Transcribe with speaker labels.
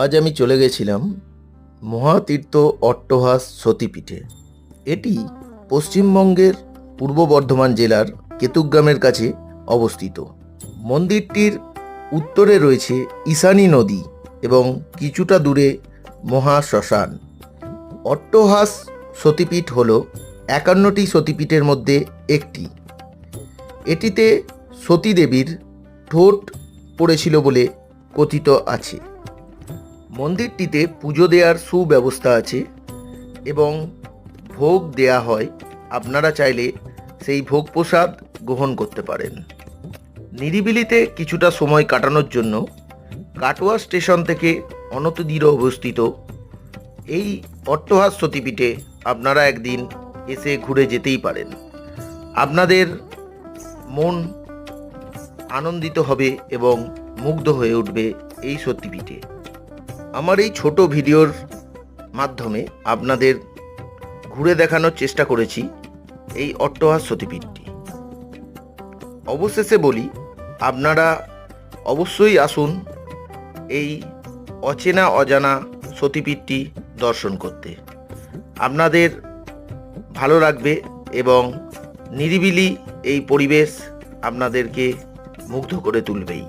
Speaker 1: আজ আমি চলে গেছিলাম মহাতীর্থ অট্টহাস সতীপীঠে। এটি পশ্চিমবঙ্গের পূর্ব বর্ধমান জেলার কেতুগ্রামের কাছে অবস্থিত। মন্দিরটির উত্তরে রয়েছে ঈশানী নদী এবং কিছুটা দূরে মহা শ্মশান। অট্টহাস সতীপীঠ হল একান্নটি সতীপীঠের মধ্যে একটি। এটিতে সতীদেবীর ঠোঁট পড়েছিল বলে কথিত আছে। মন্দিরটিতে পুজো দেওয়ার সুব্যবস্থা আছে এবং ভোগ দেয়া হয়। আপনারা চাইলে সেই ভোগ প্রসাদ গ্রহণ করতে পারেন। নিরিবিলিতে কিছুটা সময় কাটানোর জন্য কাটোয়া স্টেশন থেকে অনতদূরে অবস্থিত এই অট্টহাস সতীপীঠে আপনারা একদিন এসে ঘুরে যেতেই পারেন। আপনাদের মন আনন্দিত হবে এবং মুগ্ধ হয়ে উঠবে এই সত্যিপীঠে আমার এই ছোট ভিডিওর মাধ্যমে আপনাদের ঘুরে দেখানোর চেষ্টা করেছি এই অট্টহাস সতীপীঠটি। অবশেষে বলি, আপনারা অবশ্যই আসুন এই অচেনা অজানা সতীপীঠটি দর্শন করতে। আপনাদের ভালো লাগবে এবং নিরিবিলি এই পরিবেশ আপনাদেরকে মুগ্ধ করে তুলবেই।